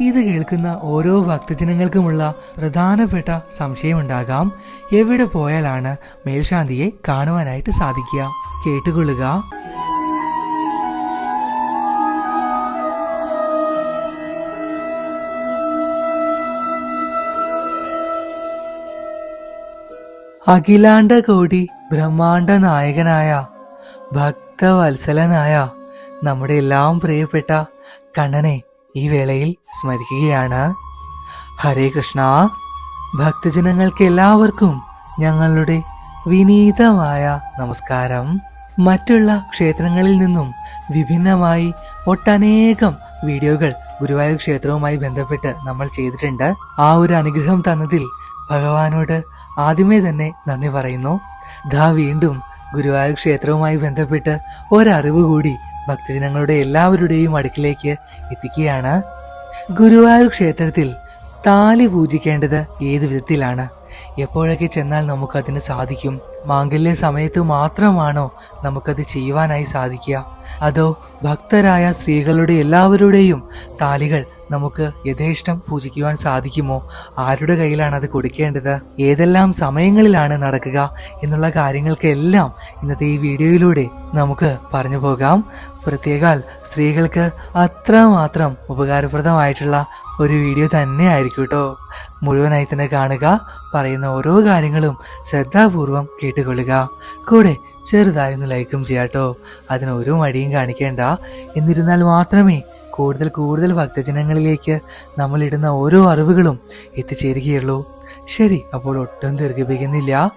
ഇത് കേൾക്കുന്ന ഓരോ ഭക്തജനങ്ങൾക്കുമുള്ള പ്രധാനപ്പെട്ട സംശയമുണ്ടാകാം. എവിടെ പോയാലാണ് മേൽശാന്തിയെ കാണുവാനായിട്ട് സാധിക്കുക? കേട്ടുകൊള്ളുക. അഖിലാണ്ട കോടി ബ്രഹ്മാണ്ട നായകനായ ഭക്തവത്സലനായ നമ്മുടെ എല്ലാം പ്രിയപ്പെട്ട കണ്ണനെ ഈ വേളയിൽ സ്മരിക്കുകയാണ്. ഹരേ കൃഷ്ണ. ഭക്തജനങ്ങൾക്ക് എല്ലാവർക്കും ഞങ്ങളുടെ വിനീതമായ നമസ്കാരം. മറ്റുള്ള ക്ഷേത്രങ്ങളിൽ നിന്നും വിഭിന്നമായി ഒട്ടനേകം വീഡിയോകൾ ഗുരുവായൂർ ക്ഷേത്രവുമായി ബന്ധപ്പെട്ട് നമ്മൾ ചെയ്തിട്ടുണ്ട്. ആ ഒരു അനുഗ്രഹം തന്നതിൽ ഭഗവാനോട് ആദ്യമേ തന്നെ നന്ദി പറയുന്നു. ദാ വീണ്ടും ഗുരുവായൂർ ക്ഷേത്രവുമായി ബന്ധപ്പെട്ട് ഒരറിവ് കൂടി ഭക്തജനങ്ങളുടെ എല്ലാവരുടെയും അടുക്കിലേക്ക് എത്തിക്കുകയാണ്. ഗുരുവായൂർ ക്ഷേത്രത്തിൽ താലി പൂജിക്കേണ്ടത് ഏത് വിധത്തിലാണ്? എപ്പോഴൊക്കെ ചെന്നാൽ നമുക്കതിന് സാധിക്കും? മാംഗല്യ സമയത്ത് മാത്രമാണോ നമുക്കത് ചെയ്യുവാനായി സാധിക്കുക? അതോ ഭക്തരായ സ്ത്രീകളുടെ എല്ലാവരുടെയും താലികൾ നമുക്ക് യഥേഷ്ടം പൂജിക്കുവാൻ സാധിക്കുമോ? ആരുടെ കയ്യിലാണ് അത് കൊടുക്കേണ്ടത്? ഏതെല്ലാം സമയങ്ങളിലാണ് നടക്കുക എന്നുള്ള കാര്യങ്ങൾക്കെല്ലാം ഇന്നത്തെ ഈ വീഡിയോയിലൂടെ നമുക്ക് പറഞ്ഞു പോകാം. പ്രത്യേകാൽ സ്ത്രീകൾക്ക് അത്രമാത്രം ഉപകാരപ്രദമായിട്ടുള്ള ഒരു വീഡിയോ തന്നെ ആയിരിക്കും കേട്ടോ മുഴുവനായി തന്നെ കാണുക പറയുന്ന ഓരോ കാര്യങ്ങളും ശ്രദ്ധാപൂർവം കേട്ടുകൊള്ളുക. കൂടെ ചെറുതായി ഒന്ന് ലൈക്കും ചെയ്യാട്ടോ അതിന് ഒരു മടിയും കാണിക്കേണ്ട. എന്നിരുന്നാൽ മാത്രമേ കൂടുതൽ കൂടുതൽ ഭക്തജനങ്ങളിലേക്ക് നമ്മൾ ഇടുന്ന ഓരോ അറിവുകളും എത്തിച്ചേരുകയുള്ളൂ. ശരി അപ്പോൾ ഒട്ടും ദീർഘിപ്പിക്കുന്നില്ല.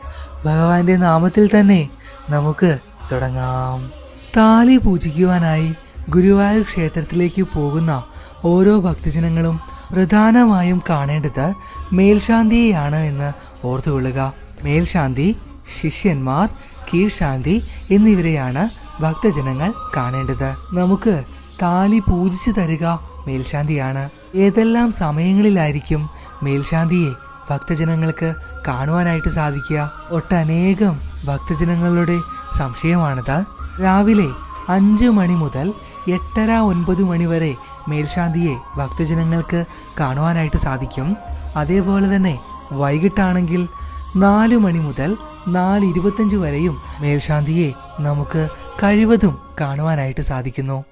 ഭഗവാന്റെ നാമത്തിൽ തന്നെ നമുക്ക് തുടങ്ങാം. താലി പൂജിക്കുവാനായി ഗുരുവായൂർ ക്ഷേത്രത്തിലേക്ക് പോകുന്ന ഓരോ ഭക്തജനങ്ങളും പ്രധാനമായും കാണേണ്ടത് മേൽശാന്തിയെയാണ് എന്ന് ഓർത്തുകൊള്ളുക. മേൽശാന്തി ശിഷ്യന്മാർ കീഴ്ശാന്തി എന്നിവരെയാണ് ഭക്തജനങ്ങൾ കാണേണ്ടത്. നമുക്ക് താലി പൂജിച്ചു തരിക മേൽശാന്തിയാണ്. ഏതെല്ലാം സമയങ്ങളിലായിരിക്കും മേൽശാന്തിയെ ഭക്തജനങ്ങൾക്ക് കാണുവാനായിട്ട് സാധിക്കുക? ഒട്ടനേകം ഭക്തജനങ്ങളുടെ സംശയമാണിത്. രാവിലെ അഞ്ച് മണി മുതൽ എട്ടര ഒൻപത് മണി വരെ മേൽശാന്തിയെ ഭക്തജനങ്ങൾക്ക് കാണുവാനായിട്ട് സാധിക്കും. അതേപോലെ തന്നെ വൈകിട്ടാണെങ്കിൽ നാല് മണി മുതൽ നാല് ഇരുപത്തഞ്ച് വരെയും മേൽശാന്തിയെ നമുക്ക് കഴിവതും കാണുവാനായിട്ട് സാധിക്കുന്നു.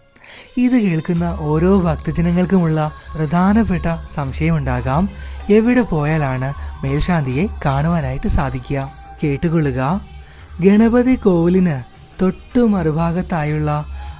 ഇത് കേൾക്കുന്ന ഓരോ ഭക്തജനങ്ങൾക്കുമുള്ള പ്രധാനപ്പെട്ട സംശയമുണ്ടാകാം. എവിടെ പോയാലാണ് മേൽശാന്തിയെ കാണുവാനായിട്ട് സാധിക്കുക? കേട്ടുകൊള്ളുക. ഗണപതി കോവിലിന് തൊട്ടു മറുഭാഗത്തായുള്ള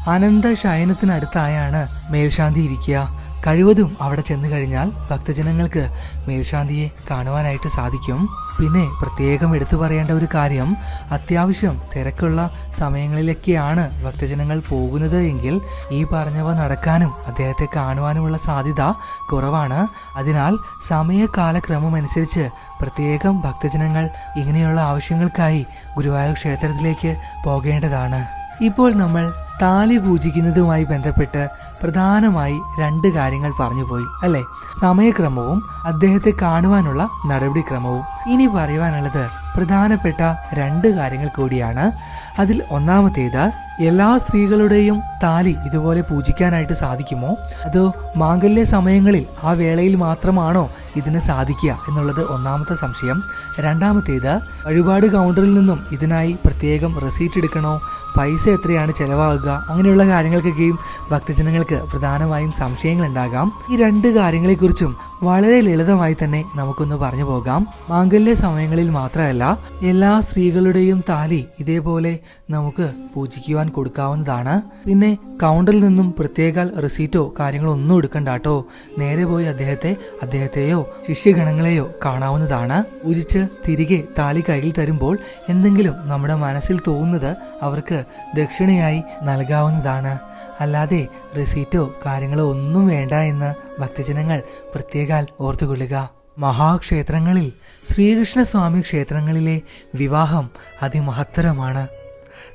അനന്ത ശയനത്തിനടുത്തായാണ് മേൽശാന്തി ഇരിക്കുക. കഴിവതും അവിടെ ചെന്നു കഴിഞ്ഞാൽ ഭക്തജനങ്ങൾക്ക് മേൽശാന്തിയെ കാണുവാനായിട്ട് സാധിക്കും. പിന്നെ പ്രത്യേകം എടുത്തു പറയേണ്ട ഒരു കാര്യം അത്യാവശ്യം തിരക്കുള്ള സമയങ്ങളിലൊക്കെയാണ് ഭക്തജനങ്ങൾ പോകുന്നത് എങ്കിൽ ഈ പറഞ്ഞവ നടക്കാനും അദ്ദേഹത്തെ കാണുവാനുമുള്ള സാധ്യത കുറവാണ്. അതിനാൽ സമയകാലക്രമം അനുസരിച്ച് പ്രത്യേകം ഭക്തജനങ്ങൾ ഇങ്ങനെയുള്ള ആവശ്യങ്ങൾക്കായി ഗുരുവായൂർ ക്ഷേത്രത്തിലേക്ക് പോകേണ്ടതാണ്. ഇപ്പോൾ നമ്മൾ താലി പൂജിക്കുന്നതുമായി ബന്ധപ്പെട്ട് പ്രധാനമായി രണ്ട് കാര്യങ്ങൾ പറഞ്ഞു പോയി അല്ലെ? സമയക്രമവും അദ്ദേഹത്തെ കാണുവാനുള്ള നടപടിക്രമവും. ഇനി പറയുവാനുള്ളത് പ്രധാനപ്പെട്ട രണ്ട് കാര്യങ്ങൾ കൂടിയാണ്. അതിൽ ഒന്നാമത്തേത് എല്ലാ സ്ത്രീകളുടെയും താലി ഇതുപോലെ പൂജിക്കാനായിട്ട് സാധിക്കുമോ? അതോ മാംഗല്യ സമയങ്ങളിൽ ആ വേളയിൽ മാത്രമാണോ ഇതിന് സാധിക്കുക എന്നുള്ളത് ഒന്നാമത്തെ സംശയം. രണ്ടാമത്തേത് വഴിപാട് കൗണ്ടറിൽ നിന്നും ഇതിനായി പ്രത്യേകം റെസീറ്റ് എടുക്കണോ? പൈസ എത്രയാണ് ചെലവാകുക? അങ്ങനെയുള്ള കാര്യങ്ങൾക്കൊക്കെയും ഭക്തജനങ്ങൾക്ക് പ്രധാനമായും സംശയങ്ങൾ ഉണ്ടാകാം ഈ രണ്ട് കാര്യങ്ങളെക്കുറിച്ചും വളരെ ലളിതമായി തന്നെ നമുക്കൊന്ന് പറഞ്ഞു പോകാം. മാംഗല്യ സമയങ്ങളിൽ മാത്രമല്ല എല്ലാ സ്ത്രീകളുടെയും താലി ഇതേപോലെ നമുക്ക് പൂജിക്കുവാൻ കൊടുക്കാവുന്നതാണ്. പിന്നെ കൗണ്ടറിൽ നിന്നും പ്രത്യേക റെസീറ്റോ കാര്യങ്ങളോ ഒന്നും എടുക്കണ്ട കേട്ടോ. നേരെ പോയി അദ്ദേഹത്തെ അദ്ദേഹത്തെയോ ശിഷ്യഗണങ്ങളെയോ കാണാവുന്നതാണ്. ഉരിച്ച് തിരികെ താലി കയ്യിൽ തരുമ്പോൾ എന്തെങ്കിലും നമ്മുടെ മനസ്സിൽ തോന്നുന്നത് അവർക്ക് ദക്ഷിണയായി നൽകാവുന്നതാണ്. അല്ലാതെ റെസീറ്റോ കാര്യങ്ങളോ ഒന്നും വേണ്ട എന്ന് ഭക്തജനങ്ങൾ പ്രത്യേകാൽ ഓർത്തുകൊള്ളുക. മഹാക്ഷേത്രങ്ങളിൽ ശ്രീകൃഷ്ണസ്വാമി ക്ഷേത്രങ്ങളിലെ വിവാഹം അതിമഹത്തരമാണ്.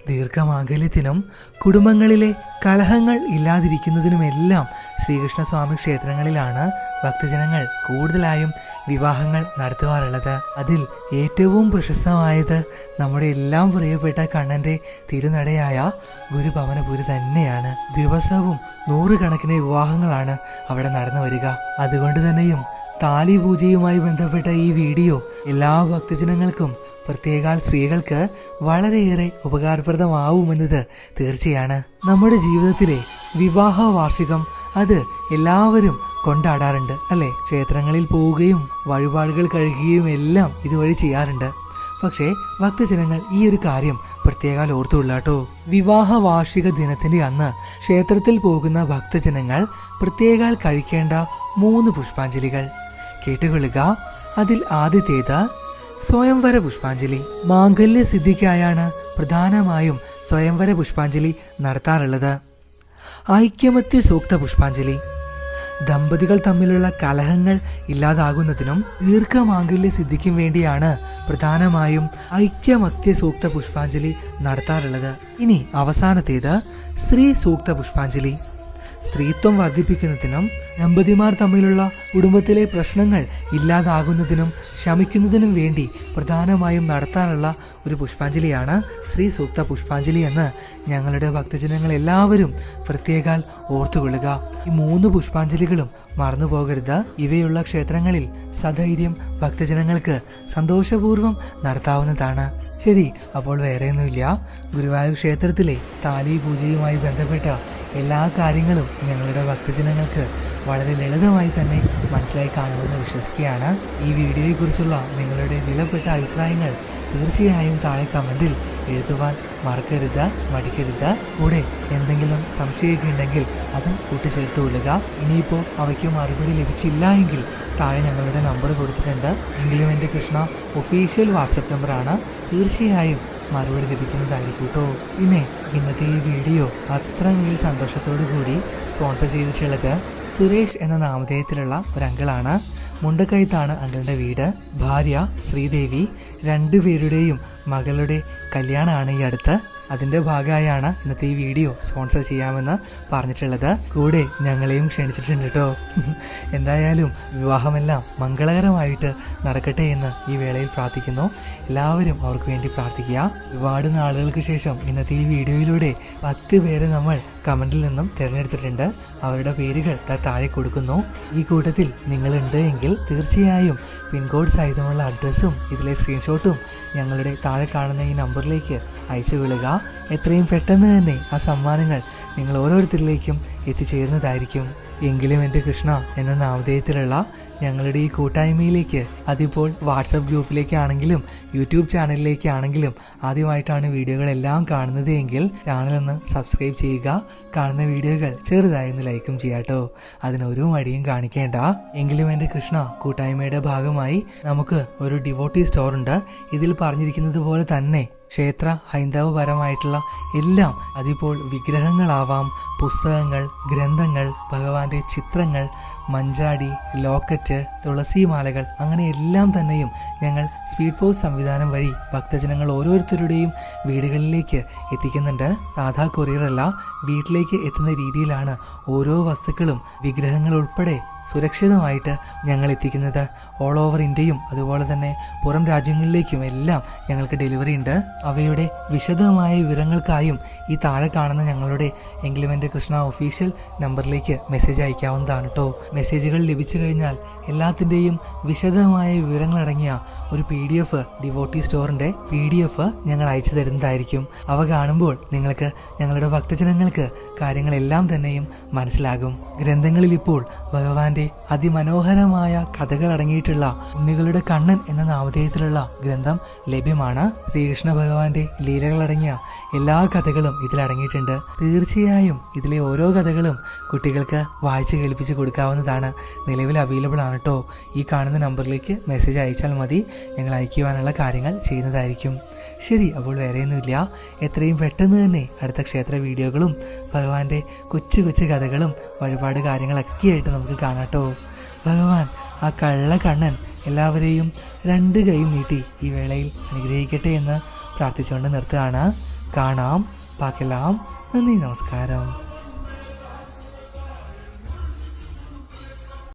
ദീർഘമാംഗല്യത്തിനും കുടുംബങ്ങളിലെ കലഹങ്ങൾ ഇല്ലാതിരിക്കുന്നതിനുമെല്ലാം ശ്രീകൃഷ്ണസ്വാമി ക്ഷേത്രങ്ങളിലാണ് ഭക്തജനങ്ങൾ കൂടുതലായും വിവാഹങ്ങൾ നടത്തുവാറുള്ളത്. അതിൽ ഏറ്റവും പ്രശസ്തമായത് നമ്മുടെ എല്ലാം പ്രിയപ്പെട്ട കണ്ണന്റെ തിരുനടയായ ഗുരുഭവനപുരി തന്നെയാണ്. ദിവസവും നൂറുകണക്കിന് വിവാഹങ്ങളാണ് അവിടെ നടന്നു വരിക അതുകൊണ്ട് തന്നെയും താലി പൂജയുമായി ബന്ധപ്പെട്ട ഈ വീഡിയോ എല്ലാ ഭക്തജനങ്ങൾക്കും പ്രത്യേകാൽ സ്ത്രീകൾക്ക് വളരെയേറെ ഉപകാരപ്രദമാവുമെന്നത് തീർച്ചയാണ്. നമ്മുടെ ജീവിതത്തിലെ വിവാഹ വാർഷികം അത് എല്ലാവരും കൊണ്ടാടാറുണ്ട് അല്ലെ? ക്ഷേത്രങ്ങളിൽ പോവുകയും വഴിപാടുകൾ കഴുകുകയും എല്ലാം ഇതുവഴി ചെയ്യാറുണ്ട്. പക്ഷേ ഭക്തജനങ്ങൾ ഈ ഒരു കാര്യം പ്രത്യേകാൽ ഓർത്തുകൊള്ളാട്ടോ വിവാഹ വാർഷിക ദിനത്തിന്റെ അന്ന് ക്ഷേത്രത്തിൽ പോകുന്ന ഭക്തജനങ്ങൾ പ്രത്യേകാൽ കഴിക്കേണ്ട മൂന്ന് പുഷ്പാഞ്ജലികൾ. കേട്ടുകൊള്ളുക. അതിൽ ആദ്യത്തേത് സ്വയംവര പുഷ്പാഞ്ജലി. മാംഗല്യ സിദ്ധിക്കായാണ് പ്രധാനമായും സ്വയംവര പുഷ്പാഞ്ജലി നടത്താറുള്ളത്. ഐക്യമത്യ സൂക്ത പുഷ്പാഞ്ജലി. ദമ്പതികൾ തമ്മിലുള്ള കലഹങ്ങൾ ഇല്ലാതാകുന്നതിനും ദീർഘമാംഗല്യ സിദ്ധിക്കും വേണ്ടിയാണ് പ്രധാനമായും ഐക്യമത്യ സൂക്ത പുഷ്പാഞ്ജലി നടത്താറുള്ളത്. ഇനി അവസാനത്തേത് സ്ത്രീ സൂക്ത പുഷ്പാഞ്ജലി. സ്ത്രീത്വം വർദ്ധിപ്പിക്കുന്നതിനും ദമ്പതിമാർ തമ്മിലുള്ള കുടുംബത്തിലെ പ്രശ്നങ്ങൾ ഇല്ലാതാകുന്നതിനും ശമിക്കുന്നതിനും വേണ്ടി പ്രധാനമായും നടത്താനുള്ള ഒരു പുഷ്പാഞ്ജലിയാണ് ശ്രീ സൂക്ത പുഷ്പാഞ്ജലി എന്ന് ഞങ്ങളുടെ ഭക്തജനങ്ങൾ എല്ലാവരും പ്രത്യേകാൽ ഓർത്തുകൊള്ളുക. ഈ മൂന്ന് പുഷ്പാഞ്ജലികളും മറന്നു പോകരുത് ഇവയുള്ള ക്ഷേത്രങ്ങളിൽ സധൈര്യം ഭക്തജനങ്ങൾക്ക് സന്തോഷപൂർവം നടത്താവുന്നതാണ്. ശരി അപ്പോൾ വേറെയൊന്നുമില്ല. ഗുരുവായൂർ ക്ഷേത്രത്തിലെ താലി പൂജയുമായി ബന്ധപ്പെട്ട എല്ലാ കാര്യങ്ങളും ഞങ്ങളുടെ ഭക്തജനങ്ങൾക്ക് വളരെ ലളിതമായി തന്നെ മനസ്സിലായി കാണുമെന്ന് വിശ്വസിക്കുകയാണ്. ഈ വീഡിയോയെക്കുറിച്ചുള്ള നിങ്ങളുടെ വിലപ്പെട്ട അഭിപ്രായങ്ങൾ തീർച്ചയായും താഴെ കമന്റിൽ എഴുതുവാൻ മറക്കരുത് മടിക്കരുത്. കൂടെ എന്തെങ്കിലും സംശയമൊക്കെ ഉണ്ടെങ്കിൽ അതും കൂട്ടിച്ചേർത്ത് വിടുക ഇനിയിപ്പോൾ അവയ്ക്ക് മറുപടി ലഭിച്ചില്ല എങ്കിൽ താഴെ ഞങ്ങളുടെ നമ്പർ കൊടുത്തിട്ടുണ്ട്. എങ്കിലും എന്റെ കൃഷ്ണ ഒഫീഷ്യൽ വാട്സപ്പ് നമ്പറാണ് തീർച്ചയായും മറുപടി ലഭിക്കുന്നതായിരിക്കും കേട്ടോ പിന്നെ ഇന്നത്തെ ഈ വീഡിയോ അത്രമേൽ സന്തോഷത്തോടു കൂടി സ്പോൺസർ ചെയ്തിട്ടുള്ളത് സുരേഷ് എന്ന നാമധേയത്തിലുള്ള ഒരു അങ്കിളാണ് മുണ്ടക്കയത്താണ് അങ്കിളുടെ വീട്. ഭാര്യ ശ്രീദേവി. രണ്ടുപേരുടെയും മകളുടെ കല്യാണമാണ് ഈ അടുത്ത്. അതിന്റെ ഭാഗമായാണ് ഇന്നത്തെ ഈ വീഡിയോ സ്പോൺസർ ചെയ്യാമെന്ന് പറഞ്ഞിട്ടുള്ളത്. കൂടെ ഞങ്ങളെയും ക്ഷണിച്ചിട്ടുണ്ട് കേട്ടോ എന്തായാലും വിവാഹമെല്ലാം മംഗളകരമായിട്ട് നടക്കട്ടെ എന്ന് ഈ വേളയിൽ പ്രാർത്ഥിക്കുന്നു. എല്ലാവരും അവർക്ക് വേണ്ടി പ്രാർത്ഥിക്കുക. ഒരുപാട് നാളുകൾക്ക് ശേഷം ഇന്നത്തെ ഈ വീഡിയോയിലൂടെ പത്ത് പേരെ നമ്മൾ കമന്റിൽ നിന്നും തിരഞ്ഞെടുത്തിട്ടുണ്ട്. അവരുടെ പേരുകൾ താഴെ കൊടുക്കുന്നു. ഈ കൂട്ടത്തിൽ നിങ്ങളുണ്ട് എങ്കിൽ തീർച്ചയായും പിൻകോഡ് സഹിതമുള്ള അഡ്രസ്സും ഇതിലെ സ്ക്രീൻഷോട്ടും ഞങ്ങളുടെ താഴെ കാണുന്ന ഈ നമ്പറിലേക്ക് അയച്ചു വിടുക. എത്രയും പെട്ടെന്ന് തന്നെ ആ സമ്മാനങ്ങൾ നിങ്ങൾ ഓരോരുത്തരിലേക്കും എത്തിച്ചേരുന്നതായിരിക്കും. എങ്കിലും എന്റെ കൃഷ്ണ എന്ന നാമധേയത്തിലുള്ള ഞങ്ങളുടെ ഈ കൂട്ടായ്മയിലേക്ക് അതിപ്പോൾ വാട്സപ്പ് ഗ്രൂപ്പിലേക്കാണെങ്കിലും യൂട്യൂബ് ചാനലിലേക്കാണെങ്കിലും ആദ്യമായിട്ടാണ് വീഡിയോകളെല്ലാം കാണുന്നത് എങ്കിൽ ചാനലൊന്ന് സബ്സ്ക്രൈബ് ചെയ്യുക. കാണുന്ന വീഡിയോകൾ ചെറുതായി ഒന്ന് ലൈക്കും ചെയ്യാട്ടോ അതിനൊരു മടിയും കാണിക്കേണ്ട. എങ്കിലും എന്റെ കൃഷ്ണ കൂട്ടായ്മയുടെ ഭാഗമായി നമുക്ക് ഒരു ഡിവോട്ടി സ്റ്റോർ ഉണ്ട്. ഇതിൽ പറഞ്ഞിരിക്കുന്നത് പോലെ തന്നെ ക്ഷേത്ര ഹൈന്ദവപരമായിട്ടുള്ള എല്ലാം അതിപ്പോൾ വിഗ്രഹങ്ങളാവാം. പുസ്തകങ്ങൾ ഗ്രന്ഥങ്ങൾ ഭഗവാന്റെ ചിത്രങ്ങൾ മഞ്ചാടി ലോക്കറ്റ് തുളസിമാലകൾ അങ്ങനെ എല്ലാം തന്നെയും ഞങ്ങൾ സ്പീഡ് പോസ്റ്റ് സംവിധാനം വഴി ഭക്തജനങ്ങൾ ഓരോരുത്തരുടെയും വീടുകളിലേക്ക് എത്തിക്കുന്നുണ്ട്. സാധാ കൊറിയറല്ല വീട്ടിലേക്ക് എത്തുന്ന രീതിയിലാണ് ഓരോ വസ്തുക്കളും വിഗ്രഹങ്ങൾ ഉൾപ്പെടെ സുരക്ഷിതമായിട്ട് ഞങ്ങൾ എത്തിക്കുന്നത് ഓൾ ഓവർ ഇന്ത്യയും അതുപോലെ തന്നെ പുറം രാജ്യങ്ങളിലേക്കും എല്ലാം ഞങ്ങൾക്ക് ഡെലിവറി ഉണ്ട്. അവയുടെ വിശദമായ വിവരങ്ങൾക്കായും ഈ താഴെ കാണുന്ന ഞങ്ങളുടെ എങ്കിലുമെന്റെ കൃഷ്ണ ഒഫീഷ്യൽ നമ്പറിലേക്ക് മെസ്സേജ് അയക്കാവുന്നതാണ് കേട്ടോ മെസ്സേജുകൾ ലഭിച്ചു കഴിഞ്ഞാൽ എല്ലാത്തിന്റെയും വിശദമായ വിവരങ്ങളടങ്ങിയ ഒരു പി ഡി എഫ് ഡിവോട്ടി സ്റ്റോറിന്റെ പി ഡി എഫ് ഞങ്ങൾ അയച്ചു തരുന്നതായിരിക്കും. അവ കാണുമ്പോൾ നിങ്ങൾക്ക് ഞങ്ങളുടെ ഭക്തജനങ്ങൾക്ക് കാര്യങ്ങളെല്ലാം തന്നെയും മനസ്സിലാകും. ഗ്രന്ഥങ്ങളിൽ ഇപ്പോൾ ഭഗവാന്റെ അതിമനോഹരമായ കഥകൾ അടങ്ങിയിട്ടുള്ള ഉണ്ണികളുടെ കണ്ണൻ എന്ന നാമധേയത്തിലുള്ള ഗ്രന്ഥം ലഭ്യമാണ്. ശ്രീകൃഷ്ണ ഭഗവാന്റെ ലീലകളടങ്ങിയ എല്ലാ കഥകളും ഇതിൽ അടങ്ങിയിട്ടുണ്ട്. തീർച്ചയായും ഇതിലെ ഓരോ കഥകളും കുട്ടികൾക്ക് വായിച്ച് കേൾപ്പിച്ച് കൊടുക്കാവുന്നതാണ്. നിലവിൽ അവൈലബിൾ ആണ് കേട്ടോ ഈ കാണുന്ന നമ്പറിലേക്ക് മെസ്സേജ് അയച്ചാൽ മതി. ഞങ്ങൾ അയക്കുവാനുള്ള കാര്യങ്ങൾ ചെയ്യുന്നതായിരിക്കും. ശരി അപ്പോൾ വേറെയൊന്നുമില്ല. എത്രയും പെട്ടെന്ന് തന്നെ അടുത്ത ക്ഷേത്ര വീഡിയോകളും ഭഗവാന്റെ കൊച്ചു കൊച്ചു കഥകളും വഴിപാട് കാര്യങ്ങളൊക്കെ ആയിട്ട് നമുക്ക് കാണാട്ടോ ഭഗവാൻ ആ കള്ള കണ്ണൻ എല്ലാവരെയും രണ്ട് കൈ നീട്ടി ഈ വേളയിൽ അനുഗ്രഹിക്കട്ടെ എന്ന് പ്രാർത്ഥിച്ചുകൊണ്ട് നിർത്തുകയാണ്. കാണാം. പാക്കലാം നന്ദി നമസ്കാരം.